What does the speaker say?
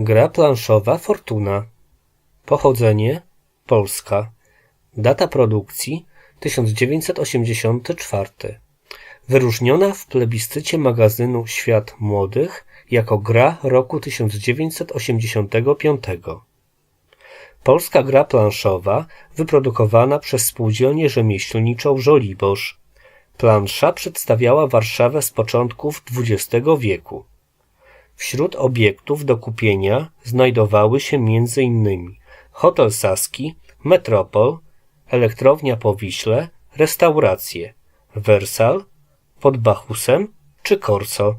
Gra planszowa Fortuna. Pochodzenie Polska. Data produkcji 1984. Wyróżniona w plebiscycie magazynu Świat Młodych jako gra roku 1985. Polska gra planszowa wyprodukowana przez spółdzielnię rzemieślniczą Żoliborz. Plansza przedstawiała Warszawę z początków XX wieku. Wśród obiektów do kupienia znajdowały się m.in. hotel Saski, Metropol, elektrownia po Wiśle, restauracje, Wersal, pod Bachusem czy Korso.